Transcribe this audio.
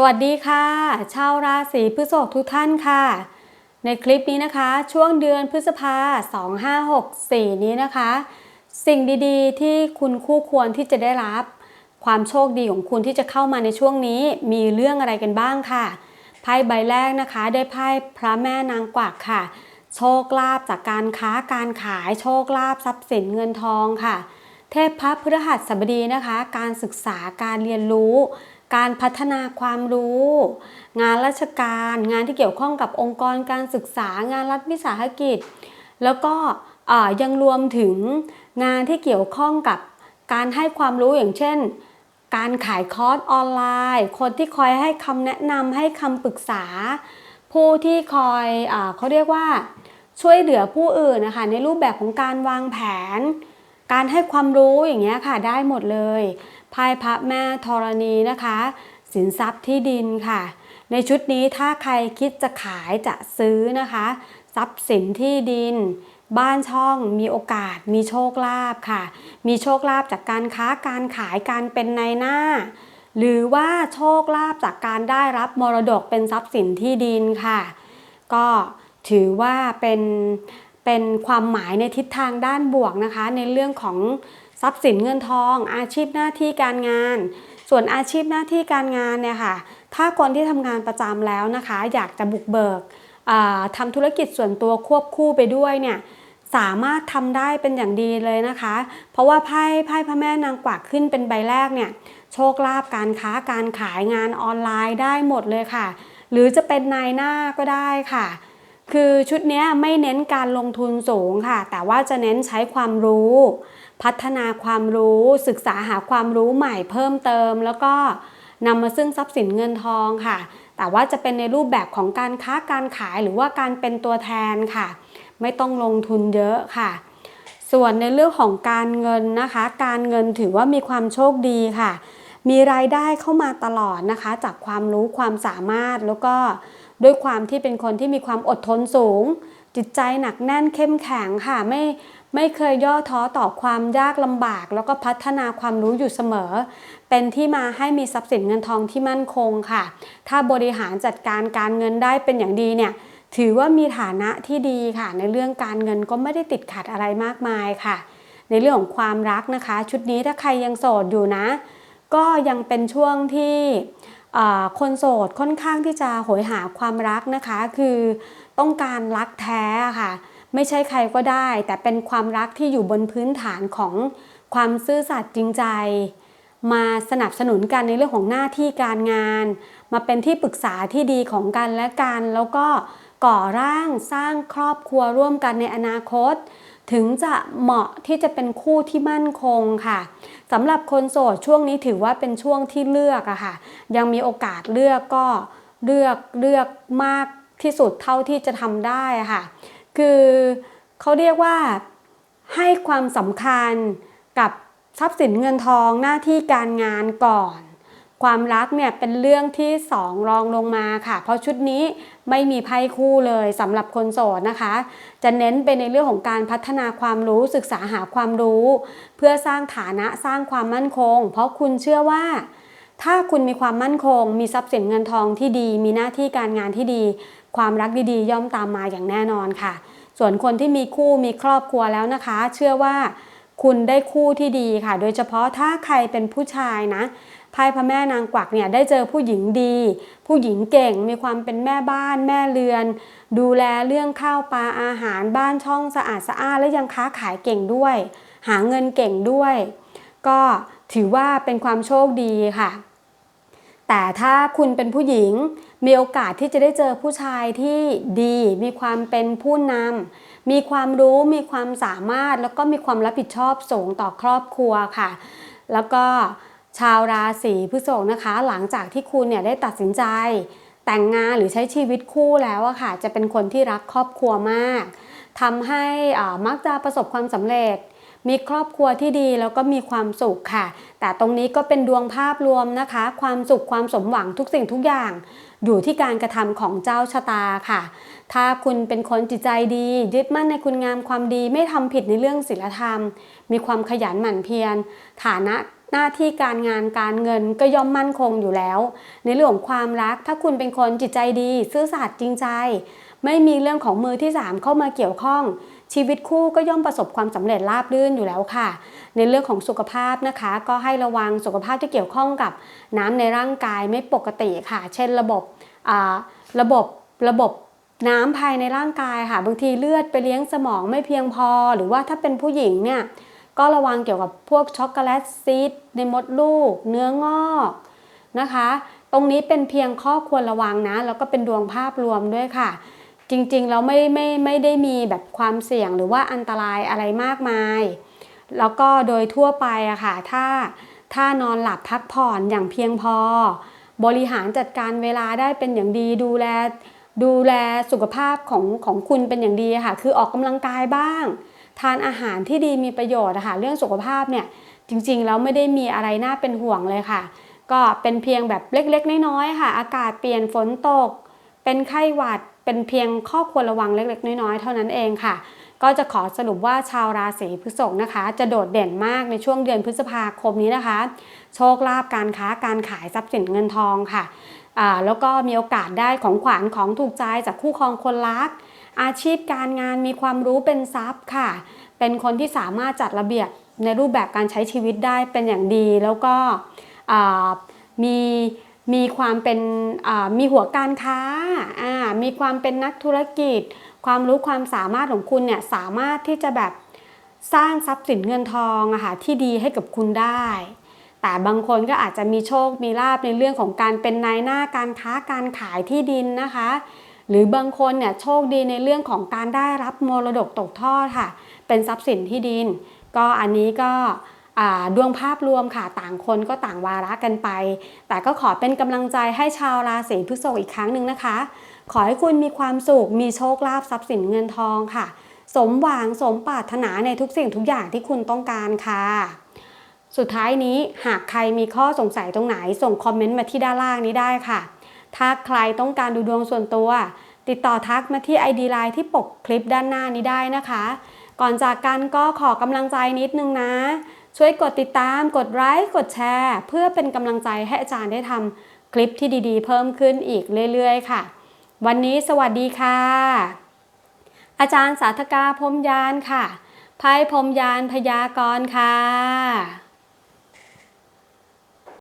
สวัสดีค่ะ ชาวราศีพฤษภทุกท่านค่ะ ในคลิปนี้นะคะ ช่วงเดือนพฤษภา 2564 นี้นะคะ สิ่งดีๆ ที่คุณคู่ควรที่จะได้รับ ความโชคดีของคุณที่จะเข้ามาในช่วงนี้มีเรื่องอะไรกันบ้างค่ะไพ่ใบแรกนะคะ ได้ไพ่พระแม่นางกวักค่ะ โชคลาภจากการค้าการขายโชคลาภทรัพย์สินเงินทองค่ะ เทพพระพฤหัสบดีนะคะ การศึกษาการเรียนรู้ การพัฒนาความรู้ งานราชการ งานที่เกี่ยวข้องกับองค์กรการศึกษางานรัฐวิสาหกิจ แล้วก็ยังรวมถึงงานที่เกี่ยวข้องกับการให้ความรู้อย่างเช่น การขายคอร์สออนไลน์ คนที่คอยให้คำแนะนำให้คำปรึกษา ผู้ที่คอยอเขาเรียกว่าช่วยเหลือผู้อื่นนะคะในรูปแบบของการวางแผน การให้ความรู้อย่างเงี้ยค่ะได้หมดเลย ไพ่พระแม่ธรณีนะคะ สินทรัพย์ที่ดินค่ะ ในชุดนี้ถ้าใครคิดจะขายจะซื้อนะคะ ทรัพย์สินที่ดิน บ้านช่องมีโอกาสมีโชคลาภค่ะ มีโชคลาภจากการค้าการขายการเป็นในายหน้า หรือว่าโชคลาภจากการได้รับมรดกเป็นทรัพย์สินที่ดินค่ะ ก็ถือว่าเป็น เป็นความหมายในทิศทางด้านบวกนะคะ ในเรื่องของทรัพย์สินเงินทอง อาชีพหน้าที่การงาน ส่วนอาชีพหน้าที่การงานเนี่ยค่ะ ถ้าคนที่ทำงานประจำแล้วนะคะ อยากจะบุกเบิกทำธุรกิจส่วนตัวควบคู่ไปด้วยเนี่ยสามารถทำได้เป็นอย่างดีเลยนะคะ เพราะว่าไพ่ไพ่พระแม่นางกวักขึ้นเป็นใบแรกเนี่ยโชคลาภการค้าการขายงานออนไลน์ได้หมดเลยค่ะ หรือจะเป็นนายหน้าก็ได้ค่ะ คือชุดนี้ไม่เน้นการลงทุนสูงค่ะ แต่ว่าจะเน้นใช้ความรู้ พัฒนาความรู้ศึกษาหาความรู้ใหม่เพิ่มเติม แล้วก็นำมาซึ่งทรัพย์สินเงินทองค่ะ แต่ว่าจะเป็นในรูปแบบของการค้าการขายหรือว่าการเป็นตัวแทนค่ะ ไม่ต้องลงทุนเยอะค่ะ ส่วนในเรื่องของการเงินนะคะ การเงินถือว่ามีความโชคดีค่ะ มีรายได้เข้ามาตลอดนะคะ จากความรู้ความสามารถแล้วก็ ด้วยความที่เป็นคนที่มีความอดทนสูง จิตใจหนักแน่นเข้มแข็งค่ะไม่ไม่เคยย่อท้อต่อความยากลำบาก แล้วก็พัฒนาความรู้อยู่เสมอ เป็นที่มาให้มีทรัพย์สินเงินทองที่มั่นคงค่ะ ถ้าบริหารจัดการการเงินได้เป็นอย่างดีเนี่ยถือว่ามีฐานะที่ดีค่ะ ในเรื่องการเงินก็ไม่ได้ติดขัดอะไรมากมายค่ะ ในเรื่องของความรักนะคะ ชุดนี้ถ้าใครยังโสดอยู่นะ ก็ยังเป็นช่วงที่คนโสดค่อนข้างที่จะโหยหาความรักนะคะ คือต้องการรักแท้ค่ะ ไม่ใช่ใครก็ได้ แต่เป็นความรักที่อยู่บนพื้นฐานของความซื่อสัตย์จริงใจ มาสนับสนุนกันในเรื่องของหน้าที่การงาน มาเป็นที่ปรึกษาที่ดีของกันและกัน แล้วก็ก่อร่างสร้างครอบครัวร่วมกันในอนาคต ถึงจะเหมาะที่จะเป็นคู่ที่มั่นคงค่ะสำหรับคนโสดช่วงนี้ถือว่าเป็นช่วงที่เลือกอะค่ะ ยังมีโอกาสเลือกก็เลือกเลือกมากที่สุดเท่าที่จะทำได้ค่ะ คือเขาเรียกว่าให้ความสำคัญกับทรัพย์สินเงินทองหน้าที่การงานก่อน ความรักเนี่ยเป็นเรื่องที่สองรองลงมาค่ะ เพราะชุดนี้ไม่มีไพ่คู่เลยสำหรับคนโสดนะคะ จะเน้นไปในเรื่องของการพัฒนาความรู้ศึกษาหาความรู้ เพื่อสร้างฐานะสร้างความมั่นคง เพราะคุณเชื่อว่า ถ้าคุณมีความมั่นคง มีทรัพย์สินเงินทองที่ดี มีหน้าที่การงานที่ดี ความรักดีๆ ย่อมตามมาอย่างแน่นอนค่ะ ส่วนคนที่มีคู่มีครอบครัวแล้วนะคะ เชื่อว่าคุณได้คู่ที่ดีค่ะ โดยเฉพาะถ้าใครเป็นผู้ชายนะ ไพ่พระแม่นางกวักเนี่ยได้เจอผู้หญิงดี ผู้หญิงเก่งมีความเป็นแม่บ้าน แม่เรือน ดูแลเรื่องข้าวปลาอาหารบ้านช่องสะอาดสะอานและยังค้าขายเก่งด้วย หาเงินเก่งด้วย ก็ถือว่าเป็นความโชคดีค่ะ แต่ถ้าคุณเป็นผู้หญิงมีโอกาสที่จะได้เจอผู้ชายที่ดี มีความเป็นผู้นำมีความรู้มีความสามารถแล้วก็มีความรับผิดชอบสูงต่อครอบครัวค่ะ แล้วก็ ชาวราศีพฤษภนะคะ หลังจากที่คุณเนี่ยได้ตัดสินใจ แต่งงานหรือใช้ชีวิตคู่แล้วอะค่ะ จะเป็นคนที่รักครอบครัวมากทำให้อ่ามักจะประสบความสำเร็จ มีครอบครัวที่ดีแล้วก็มีความสุขค่ะ แต่ตรงนี้ก็เป็นดวงภาพรวมนะคะ ความสุขความสมหวังทุกสิ่งทุกอย่างอยู่ที่การกระทำของเจ้าชะตาค่ะ ถ้าคุณเป็นคนจิตใจดี ยึดมั่นในคุณงามความดีไม่ทำผิดในเรื่องศีลธรรม มีความขยันหมั่นเพียร ฐานะ หน้าที่การงานการเงินก็ย่อมมั่นคงอยู่แล้ว ในเรื่องของความรักถ้าคุณเป็นคนจิตใจดี ซื่อสัตย์จริงใจ ไม่มีเรื่องของมือที่ 3 เข้ามาเกี่ยวข้อง ชีวิตคู่ก็ย่อมประสบความสำเร็จราบรื่นอยู่แล้วค่ะ ในเรื่องของสุขภาพนะคะ ก็ให้ระวังสุขภาพที่เกี่ยวข้องกับน้ำในร่างกายไม่ปกติค่ะ เช่นระบบอ่าระบบระบบน้ำภายในร่างกายค่ะ บางทีเลือดไปเลี้ยงสมองไม่เพียงพอ หรือว่าถ้าเป็นผู้หญิงเนี่ย ก็ระวังเกี่ยวกับพวกช็อกโกแลตซีดในมดลูก เนื้องอกนะคะ ตรงนี้เป็นเพียงข้อควรระวังนะ แล้วก็เป็นดวงภาพรวมด้วยค่ะ จริงๆแล้วไม่ไม่ไม่ได้มีแบบความเสี่ยงหรือว่าอันตรายอะไรมากมาย แล้วก็โดยทั่วไปอะค่ะ ถ้าถ้านอนหลับพักผ่อนอย่างเพียงพอ บริหารจัดการเวลาได้เป็นอย่างดีดูแลดูแลสุขภาพของของคุณเป็นอย่างดีค่ะ คือออกกำลังกายบ้าง ทานอาหารที่ดีมีประโยชน์อะค่ะเรื่องสุขภาพเนี่ยจริงๆแล้วไม่ได้มีอะไรน่าเป็นห่วงเลยค่ะ ก็เป็นเพียงแบบเล็กๆ น้อยๆค่ะ อากาศเปลี่ยนฝนตก เป็นไข้หวัดเป็นเพียงข้อควรระวังเล็ก ๆ น้อยๆ เท่านั้นเองค่ะ ก็จะขอสรุปว่าชาวราศีพฤษภนะคะ จะโดดเด่นมากในช่วงเดือนพฤษภาคมนี้นะคะ โชคลาภการค้าการขายทรัพย์สินเงินทองค่ะแล้วก็มีโอกาสได้ของขวัญของถูกใจจากคู่ครองคนรัก อาชีพการงานมีความรู้เป็นทรัพย์ค่ะ เป็นคนที่สามารถจัดระเบียบในรูปแบบการใช้ชีวิตได้เป็นอย่างดี แล้วก็มีมีความเป็นมีหัวการค้าามีความเป็นนักธุรกิจ ความรู้ความสามารถของคุณเนี่ยสามารถที่จะแบบสร้างทรัพย์สินเงินทองอะค่ะที่ดีให้กับคุณได้ แต่บางคนก็อาจจะมีโชคมีลาบในเรื่องของการเป็นนายหน้าการค้าการขายที่ดินนะคะ หรือบางคนเนี่ยโชคดีในเรื่องของการได้รับมรดกตกทอดค่ะ เป็นทรัพย์สินที่ดิน ก็อันนี้ก็ดวงภาพรวมค่ะต่างคนก็ต่างวาระกันไป แต่ก็ขอเป็นกำลังใจให้ชาวราศีพฤษภอีกครั้งหนึ่งนะคะ ขอให้คุณมีความสุขมีโชคลาภทรัพย์สินเงินทองค่ะ สมหวังสมปรารถนาในทุกสิ่งทุกอย่างที่คุณต้องการค่ะ สุดท้ายนี้หากใครมีข้อสงสัยตรงไหนส่งคอมเมนต์มาที่ด้านล่างนี้ได้ค่ะ ถ้าใครต้องการดูดวงส่วนตัว ติดต่อทักมาที่ ID Line ที่ปกคลิปด้านหน้านี้ได้นะคะ ก่อนจากกันก็ขอกำลังใจนิดนึงนะ ช่วยกดติดตาม กดไลค์กดแชร์ เพื่อเป็นกำลังใจให้อาจารย์ได้ทำคลิปที่ดีๆ เพิ่มขึ้นอีกเรื่อยๆ ค่ะ วันนี้สวัสดีค่ะ อาจารย์สาธกาพรมยานค่ะไพ่พรมยานพยากรค่ะ